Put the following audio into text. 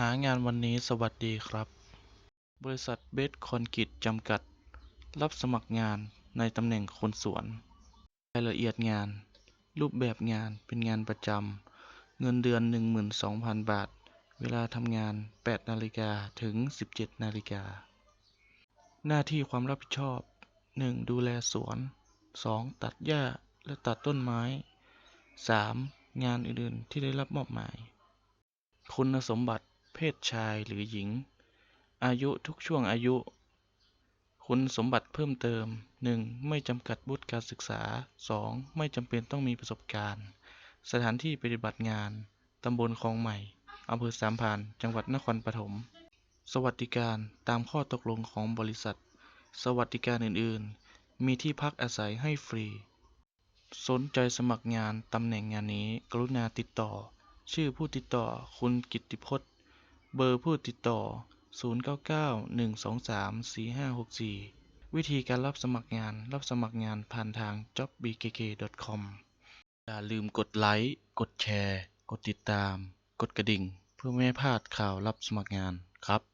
หางานวันนี้สวัสดีครับ บริษัทเบสคอนกรีตจำกัด รับสมัครงานในตำแหน่งคนสวน รายละเอียดงาน รูปแบบงานเป็นงานประจำ เงินเดือน 12,000 บาท เวลาทำงาน 8 นาฬิกาถึง 17 นาฬิกา หน้าที่ความรับผิดชอบ 1. ดูแลสวน 2. ตัดหญ้าและตัดต้นไม้ 3. งานอื่นๆที่ได้รับมอบหมาย คุณสมบัติ เพศชายหรือหญิง อายุทุกช่วงอายุ คุณสมบัติเพิ่มเติม 1. ไม่จำกัดวุฒิการศึกษา 2. ไม่จำเป็นต้องมีประสบการณ์ สถานที่ปฏิบัติงาน ตำบลคลองใหม่อำเภอสามพาน จังหวัดนครปฐม สวัสดิการตามข้อตกลงของบริษัท สวัสดิการอื่น ๆ มีที่พักอาศัยให้ฟรี สนใจสมัครงานตำแหน่งงานนี้ กรุณาติดต่อ ชื่อผู้ติดต่อคุณกิตติพจน์ เบอร์ผู้ติดต่อ 0991234564 วิธีการรับสมัครงาน รับสมัครงานผ่านทาง jobbkk.com อย่าลืมกดไลค์ กดแชร์ กดติดตาม กดกระดิ่ง เพื่อไม่ให้พลาดข่าวรับสมัครงานครับ